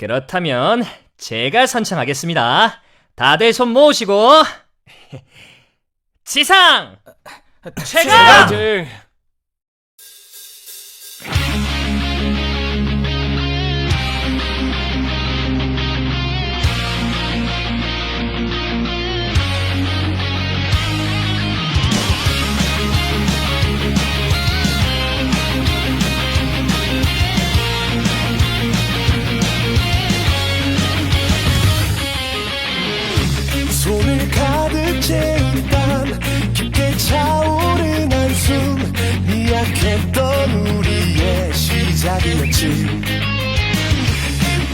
그렇다면 제가 선창하겠습니다. 다들 손 모으시고 지상 최강! 손을 가득 채운 땀 깊게 차오른 한숨 미약했던 우리의 시작이었지.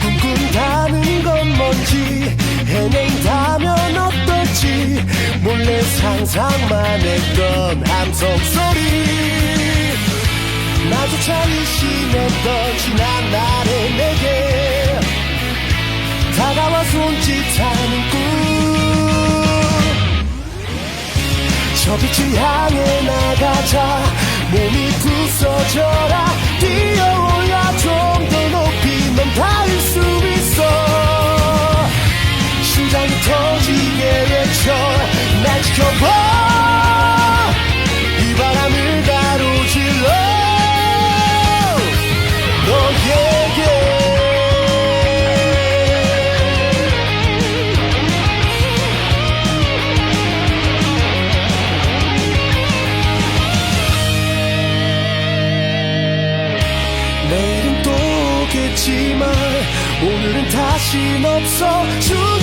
꿈꾼다는 건 뭔지 해낸다면 어떨지 몰래 상상만 했던 함성 소리. 나조차 의심했던 지난 날 저 빛을 향해 나가자. 몸이 부서져라. 뛰어올라. 좀 더 높이 넌 닿을 수 있어. 심장이 터지게 외쳐. 날 지켜봐 또 오겠지만 오늘은 다신 없어. 주